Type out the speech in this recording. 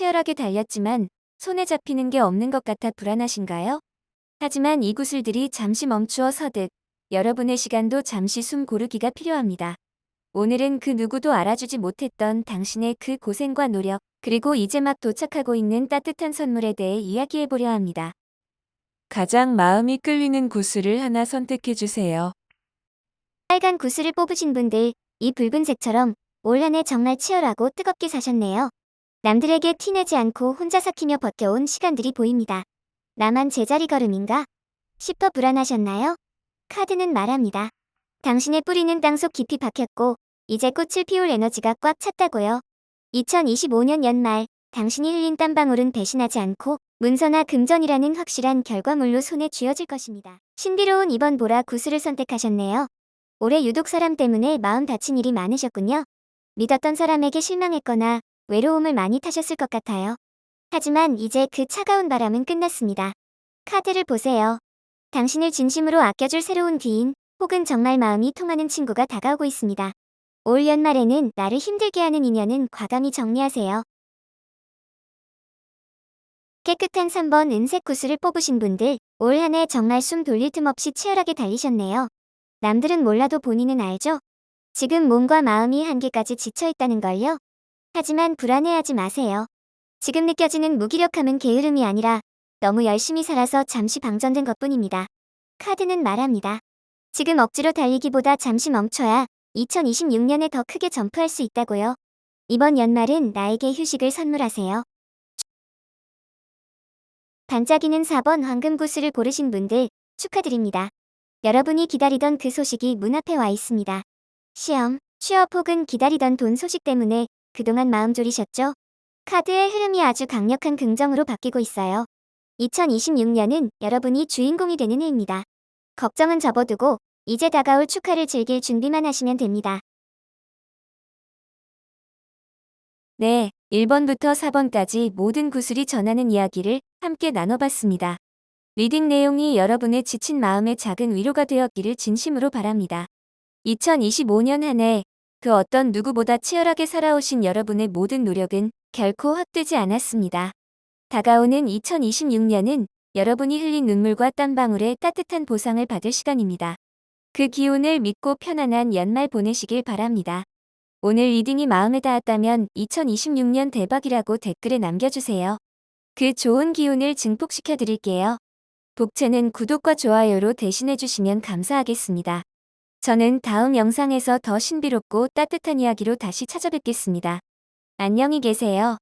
치열하게 달렸지만 손에 잡히는 게 없는 것 같아 불안하신가요? 하지만 이 구슬들이 잠시 멈추어 서듯 여러분의 시간도 잠시 숨 고르기가 필요합니다. 오늘은 그 누구도 알아주지 못했던 당신의 그 고생과 노력, 그리고 이제 막 도착하고 있는 따뜻한 선물에 대해 이야기해 보려 합니다. 가장 마음이 끌리는 구슬을 하나 선택해 주세요. 빨간 구슬을 뽑으신 분들, 이 붉은색처럼 올 한해 정말 치열하고 뜨겁게 사셨네요. 남들에게 티내지 않고 혼자 삭히며 버텨온 시간들이 보입니다. 나만 제자리 걸음인가? 싶어 불안하셨나요? 카드는 말합니다. 당신의 뿌리는 땅속 깊이 박혔고, 이제 꽃을 피울 에너지가 꽉 찼다고요. 2025년 연말, 당신이 흘린 땀방울은 배신하지 않고 문서나 금전이라는 확실한 결과물로 손에 쥐어질 것입니다. 신비로운 이번 보라 구슬을 선택하셨네요. 올해 유독 사람 때문에 마음 다친 일이 많으셨군요. 믿었던 사람에게 실망했거나 외로움을 많이 타셨을 것 같아요. 하지만 이제 그 차가운 바람은 끝났습니다. 카드를 보세요. 당신을 진심으로 아껴줄 새로운 귀인 혹은 정말 마음이 통하는 친구가 다가오고 있습니다. 올 연말에는 나를 힘들게 하는 인연은 과감히 정리하세요. 깨끗한 3번 은색 구슬을 뽑으신 분들, 올 한 해 정말 숨 돌릴 틈 없이 치열하게 달리셨네요. 남들은 몰라도 본인은 알죠? 지금 몸과 마음이 한계까지 지쳐있다는 걸요? 하지만 불안해하지 마세요. 지금 느껴지는 무기력함은 게으름이 아니라 너무 열심히 살아서 잠시 방전된 것뿐입니다. 카드는 말합니다. 지금 억지로 달리기보다 잠시 멈춰야 2026년에 더 크게 점프할 수 있다고요. 이번 연말은 나에게 휴식을 선물하세요. 반짝이는 4번 황금 구슬을 고르신 분들 축하드립니다. 여러분이 기다리던 그 소식이 문 앞에 와 있습니다. 시험, 취업 혹은 기다리던 돈 소식 때문에 그동안 마음 졸이셨죠? 카드의 흐름이 아주 강력한 긍정으로 바뀌고 있어요. 2026년은 여러분이 주인공이 되는 해입니다. 걱정은 접어두고 이제 다가올 축하를 즐길 준비만 하시면 됩니다. 네, 1번부터 4번까지 모든 구슬이 전하는 이야기를 함께 나눠봤습니다. 리딩 내용이 여러분의 지친 마음의 작은 위로가 되었기를 진심으로 바랍니다. 2025년 한 해, 그 어떤 누구보다 치열하게 살아오신 여러분의 모든 노력은 결코 헛되지 않았습니다. 다가오는 2026년은 여러분이 흘린 눈물과 땀방울의 따뜻한 보상을 받을 시간입니다. 그 기운을 믿고 편안한 연말 보내시길 바랍니다. 오늘 리딩이 마음에 닿았다면 2026년 대박이라고 댓글에 남겨주세요. 그 좋은 기운을 증폭시켜 드릴게요. 복채는 구독과 좋아요로 대신해 주시면 감사하겠습니다. 저는 다음 영상에서 더 신비롭고 따뜻한 이야기로 다시 찾아뵙겠습니다. 안녕히 계세요.